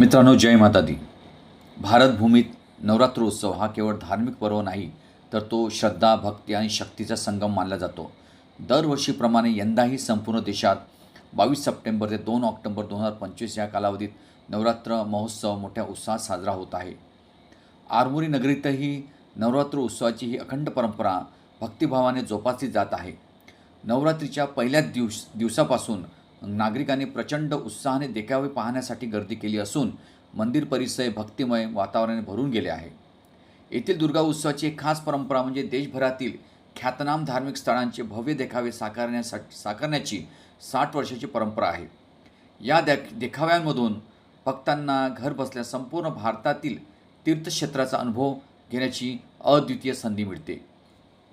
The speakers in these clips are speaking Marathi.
मित्रांनो जय माता दी. भारतभूमीत नवरात्रोत्सव हा केवळ धार्मिक पर्व नाही तर तो श्रद्धा भक्ती आणि शक्तीचा संगम मानला जातो. दरवर्षीप्रमाणे यंदाही संपूर्ण देशात बावीस सप्टेंबर ते दोन ऑक्टोबर दोन हजार पंचवीस या कालावधीत नवरात्र महोत्सव मोठ्या उत्साहात साजरा होत आहे. आरमोरी नगरीतही नवरात्र उत्सवाची ही अखंड परंपरा भक्तिभावाने जोपासली जात आहे. नवरात्रीच्या पहिल्याच दिवस दिवसापासून नागरिकांनी प्रचंड उत्साहाने देखावे पाहण्यासाठी गर्दी केली असून मंदिर परिसर भक्तिमय वातावरणाने भरून गेले आहे. येथील दुर्गा उत्सवाची एक खास परंपरा म्हणजे देशभरातील ख्यातनाम धार्मिक स्थळांचे भव्य देखावे साकारण्यासाठी साकारण्याची साठ वर्षाची परंपरा आहे. या दे देखाव्यांमधून भक्तांना घर बसल्या संपूर्ण भारतातील तीर्थक्षेत्राचा अनुभव घेण्याची अद्वितीय संधी मिळते.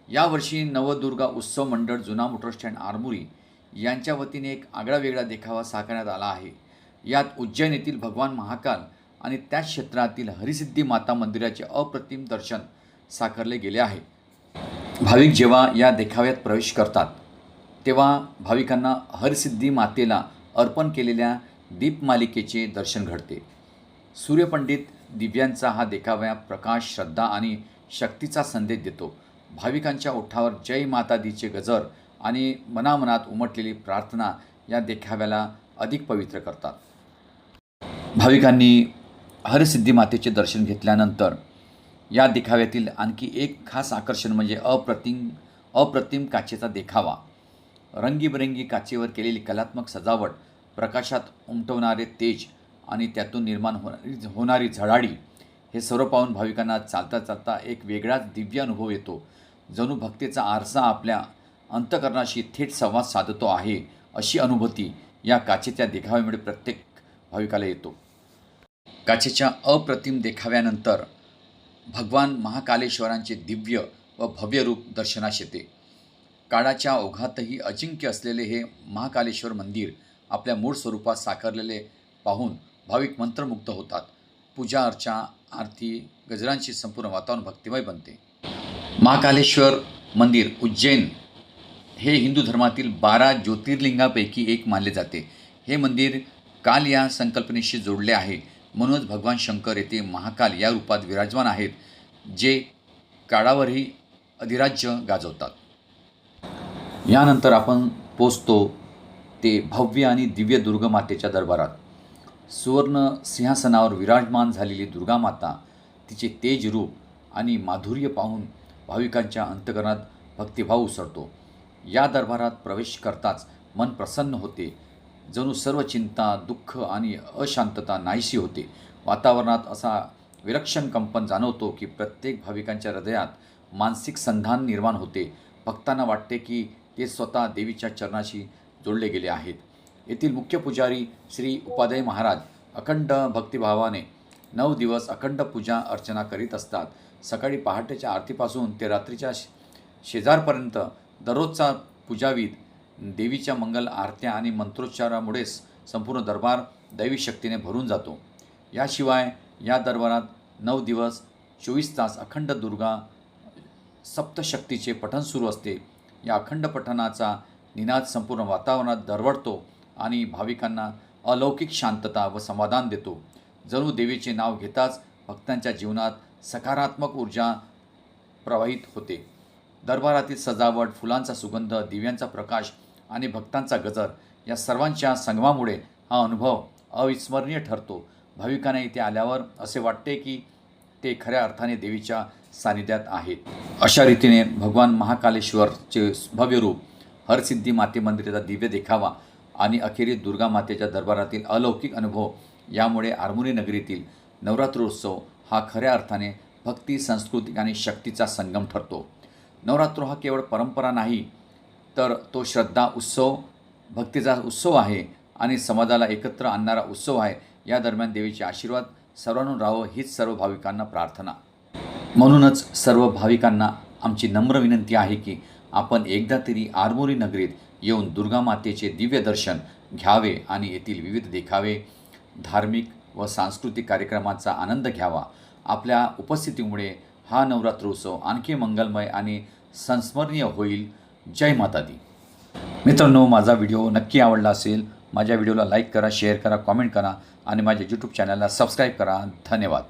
यावर्षी नवदुर्गा उत्सव मंडळ जुना मोटर स्टँड आरमुरी यांच्या वतीने एक आगळावेगळा देखावा साकारण्यात आला आहे. यात उज्जैन येथील भगवान महाकाल आणि त्याच क्षेत्रातील हरिसिद्धी माता मंदिराचे अप्रतिम दर्शन साकारले गेले आहे. भाविक जेव्हा या देखाव्यात प्रवेश करतात तेव्हा भाविकांना हरसिद्धी मातेला अर्पण केलेल्या दीपमालिकेचे दर्शन घडते. सूर्यपंडित दिव्यांचा हा देखाव्या प्रकाश श्रद्धा आणि शक्तीचा संदेश देतो. भाविकांच्या ओठावर जय माता दीचे गजर आणि मनामनात उमटलेली प्रार्थना या देखाव्याला अधिक पवित्र करतात. भाविकांनी हरसिद्धी मातेचे दर्शन घेतल्यानंतर या देखाव्यातील आणखी एक खास आकर्षण म्हणजे अप्रतिम अप्रतिम काचेचा देखावा. रंगीबेरंगी काचेवर केलेली कलात्मक सजावट प्रकाशात उमटवणारे तेज आणि त्यातून निर्माण होणारी होणारी झळाडी हे सर्व पाहून भाविकांना चालता चालता एक वेगळाच दिव्य अनुभव येतो. जणू भक्तीचा आरसा आपल्या अंतकरणाशी थेट संवाद साधतो आहे अशी अनुभूती या काचेच्या देखाव्यामुळे प्रत्येक भाविकाला येतो. काचेच्या अप्रतिम देखाव्यानंतर भगवान महाकालेश्वरांचे दिव्य व भव्य रूप दर्शनास येते. काळाच्या ओघातही अजिंक्य असलेले हे महाकालेश्वर मंदिर आपल्या मूळ स्वरूपात साकारलेले पाहून भाविक मंत्रमुग्ध होतात. पूजा अर्चा आरती गजरांची संपूर्ण वातावरण भक्तिमय बनते. महाकालेश्वर मंदिर उज्जैन हे हिंदू धर्मातील बारा ज्योतिर्लिंगापैकी एक मानले जाते. हे मंदिर काल या संकल्पनेशी जोडले आहे. म्हणूनच भगवान शंकर येथे महाकाल या रूपात विराजमान आहेत जे काळावरही अधिराज्य गाजवतात. यानंतर आपण पोचतो ते भव्य आणि दिव्य दुर्गमातेच्या दरबारात. सुवर्ण सिंहासनावर विराजमान झालेली दुर्गामाता तिचे तेज रूप आणि माधुर्य पाहून भाविकांच्या अंतकरणात भक्तिभाव उसळतो. या दरबारात प्रवेश करताच मन प्रसन्न होते. जणू सर्व चिंता दुःख आणि अशांतता नाहीशी होते. वातावरणात असा विलक्षण कंपन जाणवतो की प्रत्येक भाविकांच्या हृदयात मानसिक संधान निर्माण होते. भक्तांना वाटते की ते स्वतः देवीच्या चरणाशी जोडले गेले आहेत. येथील मुख्य पुजारी श्री उपाध्याय महाराज अखंड भक्तिभावाने नऊ दिवस अखंड पूजा अर्चना करीत असतात. सकाळी पहाटेच्या आरतीपासून ते रात्रीच्या शे- शेजारपर्यंत दररोजचा पूजावीत देवीच्या मंगल आरत्या आणि मंत्रोच्चारामुळेच संपूर्ण दरबार दैवी शक्तीने भरून जातो. याशिवाय या दरबारात नऊ दिवस चोवीस तास अखंड दुर्गा सप्तशक्तीचे पठण सुरू असते. या अखंड पठणाचा निनाद संपूर्ण वातावरणात दरवळतो आणि भाविकांना अलौकिक शांतता व समाधान देतो. जणू देवीचे नाव घेताच भक्तांच्या जीवनात सकारात्मक ऊर्जा प्रवाहित होते. दरबारातील सजावट फुलांचा सुगंध दिव्यांचा प्रकाश आणि भक्तांचा गजर या सर्वांच्या संगमामुळे हा अनुभव अविस्मरणीय ठरतो. भाविकांना इथे आल्यावर असे वाटते की ते खऱ्या अर्थाने देवीच्या सानिध्यात आहेत. अशा रीतीने भगवान महाकालेश्वरचे भव्य रूप हरसिद्धी माते मंदिराचा दिव्य देखावा आणि अखेरीस दुर्गा मातेच्या दरबारातील अलौकिक अनुभव यामुळे आरमोरी नगरीतील नवरात्रोत्सव हा खऱ्या अर्थाने भक्ती संस्कृती आणि शक्तीचा संगम ठरतो. नवरात्र हा केवळ परंपरा नाही तर तो श्रद्धा उत्सव भक्तीचा उत्सव आहे आणि समाजाला एकत्र आणणारा उत्सव आहे. या दरम्यान देवीचे आशीर्वाद सर्वांना राहावं हीच सर्व भाविकांना प्रार्थना. म्हणूनच सर्व भाविकांना आमची नम्र विनंती आहे की आपण एकदा तरी आरमोरी नगरीत येऊन दुर्गा मातेचे दिव्य दर्शन घ्यावे आणि येथील विविध देखावे धार्मिक व सांस्कृतिक कार्यक्रमांचा आनंद घ्यावा. आपल्या उपस्थितीमुळे हा नवरात्रोत्सव आणखी मंगलमय आणि संस्मरणीय होईल. जय माता दी. मित्रांनो माझा व्हिडिओ नक्की आवडला असेल माझ्या व्हिडिओला लाईक करा शेअर करा कॉमेंट करा आणि माझ्या यूट्यूब चॅनलला सबस्क्राईब करा. धन्यवाद.